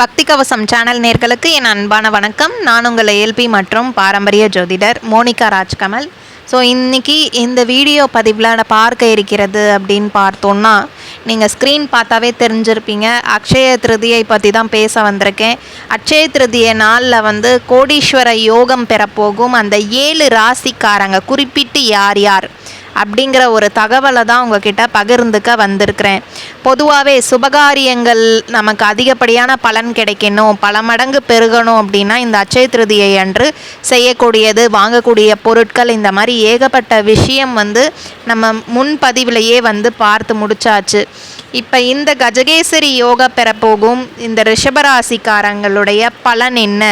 பக்தி கவசம் சேனல் நேர்களுக்கு என் அன்பான வணக்கம். நான் உங்கள் ஏல்பி மற்றும் பாரம்பரிய ஜோதிடர் மோனிகா ராஜ்கமல். ஸோ இன்றைக்கி இந்த வீடியோ பதிவில் பார்க்க இருக்கிறது அப்படின்னு பார்த்தோன்னா நீங்கள் ஸ்க்ரீன் பார்த்தாவே தெரிஞ்சிருப்பீங்க. அக்ஷய திருதியை பற்றி தான் பேச வந்திருக்கேன். அக்ஷய திருதிய நாளில் வந்து கோடீஸ்வர யோகம் பெறப்போகும் அந்த ஏழு ராசிக்காரங்க குறிப்பிட்டு யார் யார்? அப்படிங்கிற ஒரு தகவலை தான் உங்ககிட்ட பகிர்ந்துக்க வந்திருக்கிறேன். பொதுவாகவே சுபகாரியங்கள் நமக்கு அதிகப்படியான பலன் கிடைக்கணும் பல மடங்கு பெருகணும் அப்படின்னா இந்த அச்சய திருதியை அன்று செய்யக்கூடியது வாங்கக்கூடிய பொருட்கள் இந்த மாதிரி ஏகப்பட்ட விஷயம் வந்து நம்ம முன்பதிவிலேயே வந்து பார்த்து முடிச்சாச்சு. இப்போ இந்த கஜகேசரி யோகா பெறப்போகும் இந்த ரிஷபராசிக்காரங்களுடைய பலன் என்ன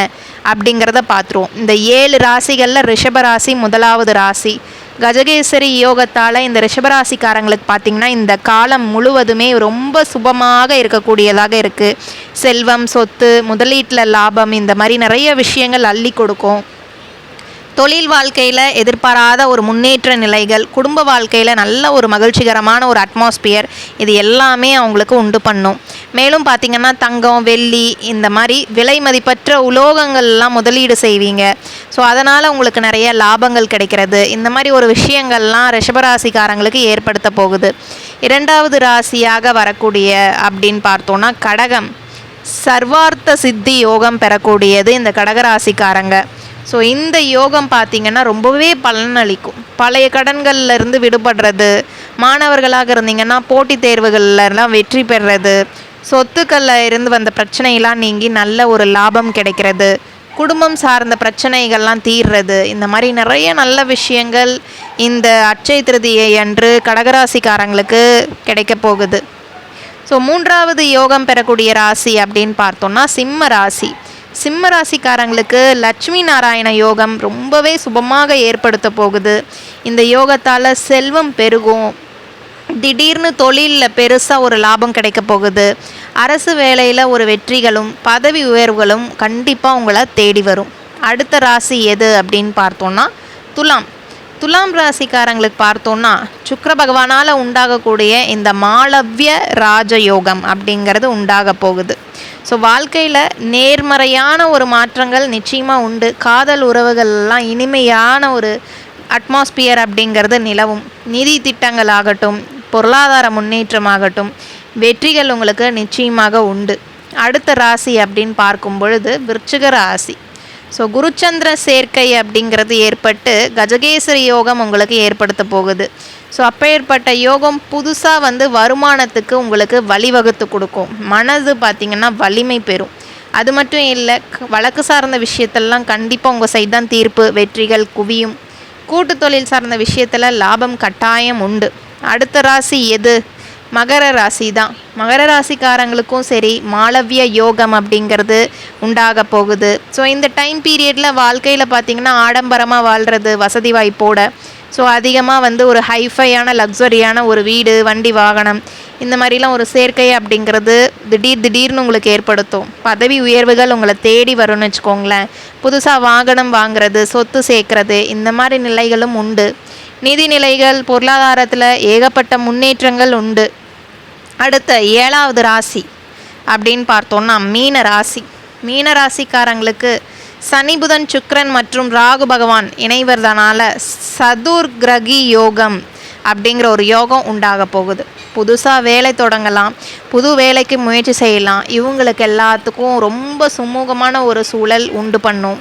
அப்படிங்கிறத பார்த்துருவோம். இந்த ஏழு ராசிகளில் ரிஷபராசி முதலாவது ராசி. கஜகேசரி யோகத்தால் இந்த ரிஷபராசிக்காரங்களுக்கு பார்த்திங்கன்னா இந்த காலம் முழுவதுமே ரொம்ப சுபமாக இருக்கக்கூடியதாக இருக்குது செல்வம் சொத்து முதலீட்டில் லாபம் இந்த மாதிரி நிறைய விஷயங்கள் அள்ளி கொடுக்கும். தொழில் வாழ்க்கையில் எதிர்பாராத ஒரு முன்னேற்ற நிலைகள் குடும்ப வாழ்க்கையில் நல்ல ஒரு மகிழ்ச்சிகரமான ஒரு அட்மாஸ்பியர் இது எல்லாமே அவங்களுக்கு உண்டு பண்ணும். மேலும் பார்த்திங்கன்னா தங்கம் வெள்ளி இந்த மாதிரி விலை மதிப்பற்ற உலோகங்கள்லாம் முதலீடு செய்வீங்க. ஸோ அதனால் உங்களுக்கு நிறைய லாபங்கள் கிடைக்கிறது. இந்த மாதிரி ஒரு விஷயங்கள்லாம் ரிஷபராசிக்காரங்களுக்கு ஏற்படுத்த போகுது. இரண்டாவது ராசியாக வரக்கூடிய அப்படின்னு பார்த்தோன்னா கடகம். சர்வார்த்த சித்தி யோகம் பெறக்கூடியது இந்த கடகராசிக்காரங்க. ஸோ இந்த யோகம் பார்த்திங்கன்னா ரொம்பவே பலனளிக்கும் பழைய கடன்கள்ல இருந்து விடுபடுறது மாணவர்களாக இருந்தீங்கன்னா போட்டித் தேர்வுகள்லாம் வெற்றி பெறுறது சொத்துக்களில் இருந்து வந்த பிரச்சனையெல்லாம் நீங்கி நல்ல ஒரு லாபம் கிடைக்கிறது குடும்பம் சார்ந்த பிரச்சனைகள்லாம் தீர்றது இந்த மாதிரி நிறைய நல்ல விஷயங்கள் இந்த அட்சய திருதியை அன்று கடகராசிக்காரங்களுக்கு கிடைக்க போகுது. ஸோ மூன்றாவது யோகம் பெறக்கூடிய ராசி அப்படின்னு பார்த்தோம்னா சிம்ம ராசி. சிம்ம ராசிக்காரங்களுக்கு லட்சுமி நாராயண யோகம் ரொம்பவே சுபமாக ஏற்படுத்த போகுது. இந்த யோகத்தால் செல்வம் பெருகும். திடீர்னு தொழிலில் பெருசாக ஒரு லாபம் கிடைக்க போகுது. அரசு வேலையில் ஒரு வெற்றிகளும் பதவி உயர்வுகளும் கண்டிப்பாக உங்களை தேடி வரும். அடுத்த ராசி எது அப்படின்னு பார்த்தோன்னா துலாம். துலாம் ராசிக்காரங்களுக்கு பார்த்தோன்னா சுக்கர பகவானால் உண்டாகக்கூடிய இந்த மாளவ்ய ராஜயோகம் அப்படிங்கிறது உண்டாக போகுது. ஸோ வாழ்க்கையில் நேர்மறையான ஒரு மாற்றங்கள் நிச்சயமாக உண்டு. காதல் உறவுகள்லாம் இனிமையான ஒரு அட்மாஸ்பியர் அப்படிங்கிறது நிலவும். நிதி திட்டங்கள் ஆகட்டும் பொருளாதார முன்னேற்றமாகட்டும் வெற்றிகள் உங்களுக்கு நிச்சயமாக உண்டு. அடுத்த ராசி அப்படின்னு பார்க்கும் பொழுது விருச்சிக ராசி. ஸோ குருச்சந்திர சேர்க்கை அப்படிங்கிறது ஏற்பட்டு கஜகேசரி யோகம் உங்களுக்கு ஏற்படுத்த போகுது. ஸோ அப்பேற்பட்ட யோகம் புதுசாக வந்து வருமானத்துக்கு உங்களுக்கு வழிவகுத்து கொடுக்கும். மனது பார்த்திங்கன்னா வலிமை பெறும். அது மட்டும் இல்லை வழக்கு சார்ந்த விஷயத்தெல்லாம் கண்டிப்பாக உங்கள் சைட் தான் தீர்ப்பு வெற்றிகள் குவியும். கூட்டு தொழில் சார்ந்த விஷயத்தில் லாபம் கட்டாயம் உண்டு. அடுத்த ராசி எது? மகர ராசி தான். மகர ராசிக்காரங்களுக்கும் சரி மாளவிய யோகம் அப்படிங்கிறது உண்டாக போகுது. ஸோ இந்த டைம் பீரியடில் வாழ்க்கையில் பார்த்திங்கன்னா ஆடம்பரமாக வாழ்கிறது வசதி வாய்ப்போட ஸோ அதிகமாக வந்து ஒரு ஹைஃபையான லக்ஸரியான ஒரு வீடு வண்டி வாகனம் இந்த மாதிரிலாம் ஒரு சேர்க்கை அப்படிங்கிறது திடீர் திடீர்னு உங்களுக்கு ஏற்படுத்தும். பதவி உயர்வுகள் உங்களை தேடி வரும்னு வச்சுக்கோங்களேன். புதுசாக வாகனம் வாங்குறது சொத்து சேர்க்கறது இந்த மாதிரி நிலைகளும் உண்டு. நிதிநிலைகள் பொருளாதாரத்தில் ஏகப்பட்ட முன்னேற்றங்கள் உண்டு. அடுத்த ஏழாவது ராசி அப்படின்னு பார்த்தோன்னா மீன ராசி. மீன ராசிக்காரங்களுக்கு சனி புதன் சுக்ரன் மற்றும் ராகு பகவான் இணைவதனால சதுர்கிரகி யோகம் அப்படிங்கிற ஒரு யோகம் உண்டாக போகுது. புதுசாக வேலை தொடங்கலாம் புது வேலைக்கு முயற்சி செய்யலாம். இவங்களுக்கு எல்லாத்துக்கும் ரொம்ப சுமூகமான ஒரு சூழல் உண்டு பண்ணும்.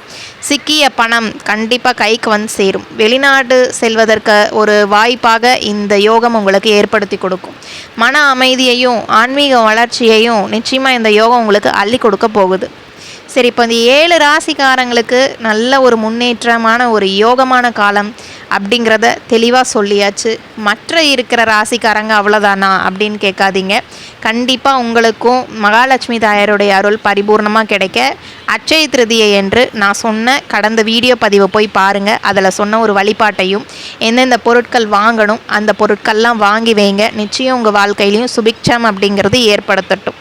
சிக்கிய பணம் கண்டிப்பாக கைக்கு வந்து சேரும். வெளிநாடு செல்வதற்கு ஒரு வாய்ப்பாக இந்த யோகம் உங்களுக்கு ஏற்படுத்தி கொடுக்கும். மன அமைதியையும் ஆன்மீக வளர்ச்சியையும் நிச்சயமாக இந்த யோகம் உங்களுக்கு அள்ளி கொடுக்க போகுது. சரி இப்போ இந்த ஏழு ராசிக்காரங்களுக்கு நல்ல ஒரு முன்னேற்றமான ஒரு யோகமான காலம் அப்படிங்கிறத தெளிவாக சொல்லியாச்சு. மற்ற இருக்கிற ராசிக்காரங்க அவ்வளோதானா அப்படின்னு கேட்காதீங்க. கண்டிப்பாக உங்களுக்கும் மகாலட்சுமி தாயாருடைய அருள் பரிபூர்ணமாக கிடைக்க அச்சய திருதியை என்று நான் சொன்ன கடந்த வீடியோ பதிவை போய் பாருங்கள் அதில் சொன்ன ஒரு வழிபாட்டையும் எந்தெந்த பொருட்கள் வாங்கணும் அந்த பொருட்கள்லாம் வாங்கி வைங்க. நிச்சயம் உங்கள் வாழ்க்கையிலையும் சுபிக்ஷம் அப்படிங்கிறது ஏற்படுத்தட்டும்.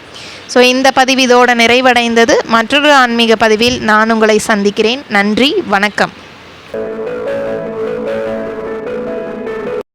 ஸோ இந்த பதிவு இதோட நிறைவடைந்தது. மற்றொரு ஆன்மீக பதிவில் நான் உங்களை சந்திக்கிறேன். நன்றி வணக்கம்.